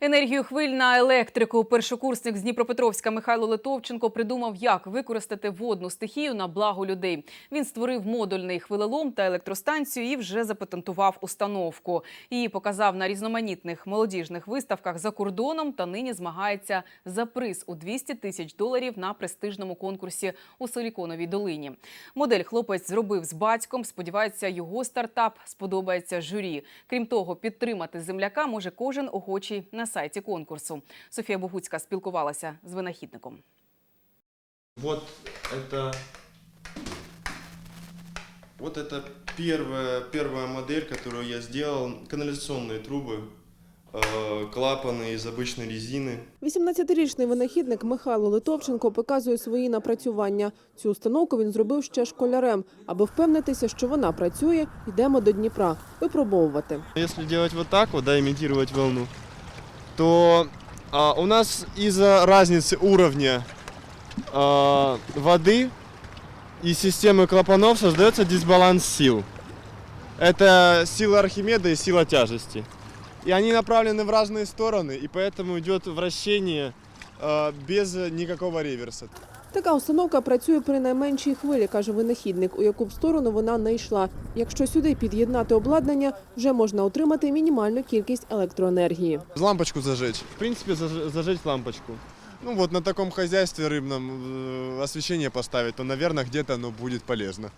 Енергію хвиль на електрику. Першокурсник з Дніпропетровська Михайло Литовченко придумав, як використати водну стихію на благо людей. Він створив модульний хвилелом та електростанцію і вже запатентував установку. Її показав на різноманітних молодіжних виставках за кордоном та нині змагається за приз у 200 тисяч доларів на престижному конкурсі у Силіконовій долині. Модель хлопець зробив з батьком. Сподівається, його стартап сподобається журі. Крім того, підтримати земляка може кожен охочий на сайті конкурсу. Софія Богуцька спілкувалася з винахідником. Вот это... Вот это первая, первая модель, которую я сделал. Канализационные трубы, э, клапаны из обычной резины. 18-річний винахідник Михайло Литовченко показує свої напрацювання. Цю установку він зробив ще школярем. Аби впевнитися, що вона працює, йдемо до Дніпра випробовувати. Если делать вот так вот, да, имитировать волну, то а, у нас из-за разницы уровня а, воды и системы клапанов создается дисбаланс сил. Это сила Архимеда и сила тяжести. И они направлены в разные стороны, и поэтому идет вращение а, без никакого реверса. Така установка працює при найменшій хвилі, каже винахідник, у яку б сторону вона не йшла. Якщо сюди під'єднати обладнання, вже можна отримати мінімальну кількість електроенергії. Лампочку зажечь. В принципі, заж- зажечь лампочку. Ну вот на таком хозяйстве рыбном э, освещение поставить, то, наверное, где-то оно будет полезно.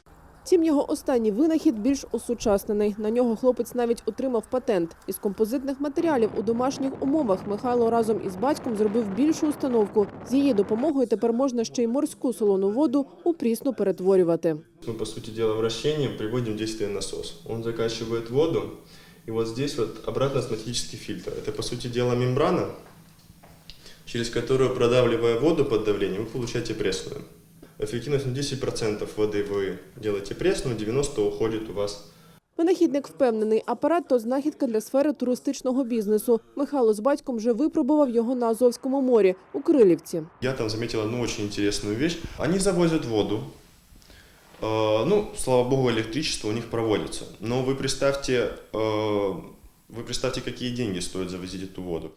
Втім, його останній винахід більш осучаснений. На нього хлопець навіть отримав патент. Із композитних матеріалів у домашніх умовах Михайло разом із батьком зробив більшу установку. З її допомогою тепер можна ще й морську солону воду у прісну перетворювати. Мы, по сути дела, вращением приводим в действие насос. Он закачивает воду, и вот здесь вот обратно осмотический фильтр. Это, по сути дела, мембрана, через которую, продавливая воду под давлением, вы получаете пресную. Эффективность на 10% воды вы делаете пресную, 90% уходит у вас Винахідник впевнений, апарат то знахідка для сфери туристичного бізнесу. Михайло з батьком вже випробував його на Азовському морі у Крилівці. Я там заметил одну очень интересную вещь. Они завозят воду. Э, Ну, слава богу, электричество у них проводится. Но вы представьте, э, вы представьте, какие деньги стоит завозить эту воду.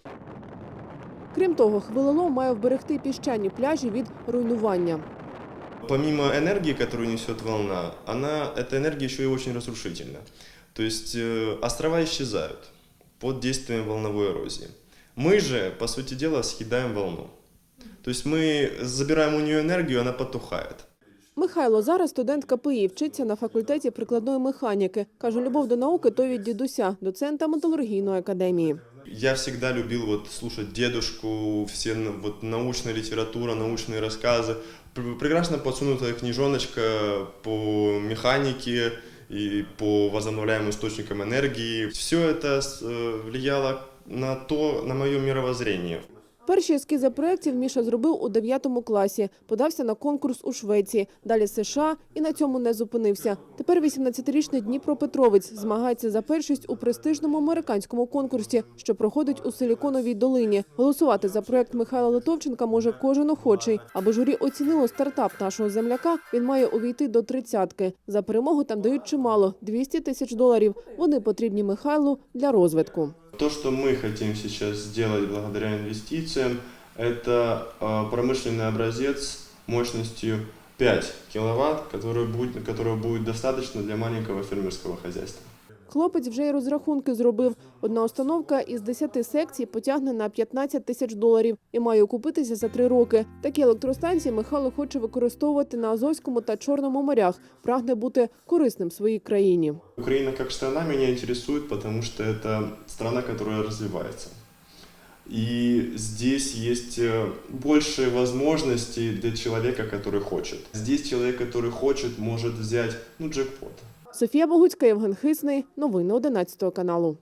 Крім того, хвилелом має вберегти піщані пляжі від руйнування. Помимо энергии, которую несет волна, она, эта энергия еще и очень разрушительна. То есть э, острова исчезают под действием волновой эрозии. Мы же, по сути дела, съедаем волну. То есть мы забираем у нее энергию, она потухает. Михайло зараз студент КПІ, вчиться на факультеті прикладної механіки. Каже, любов до науки то від дідуся, доцента металургійної академії. Я всегда любил вот слушать дедушку, все на- вот научная литература, научные рассказы. Пр- Прекрасно подсунутая книжоночка по механике и по возобновляемым источникам энергии. Все это с- э, влияло на то, на мое мировоззрение. Перші ескізи проєктів Міша зробив у 9 класі. Подався на конкурс у Швеції, далі США і на цьому не зупинився. Тепер 18-річний Дніпропетровець змагається за першість у престижному американському конкурсі, що проходить у Силіконовій долині. Голосувати за проєкт Михайла Литовченка може кожен охочий. Аби журі оцінило стартап нашого земляка, він має увійти до тридцятки. За перемогу там дають чимало – 200 тисяч доларів. Вони потрібні Михайлу для розвитку. То, что мы хотим сейчас сделать благодаря инвестициям, это э, промышленный образец мощностью 5 киловатт, который будет, которого будет достаточно для маленького фермерского хозяйства. Хлопець вже й розрахунки зробив. Одна установка із 10 секцій потягне на 15 тисяч доларів і має окупитися за три роки. Такі електростанції Михайло хоче використовувати на Азовському та Чорному морях. Прагне бути корисним своїй країні. Украина как страна меня интересует, потому что это страна, которая развивается. И здесь есть э, больше возможностей для человека, который хочет. Здесь человек, который хочет, может взять, ну, джекпот. Софія Богуцька, Євген Хисний. Новини 11 каналу.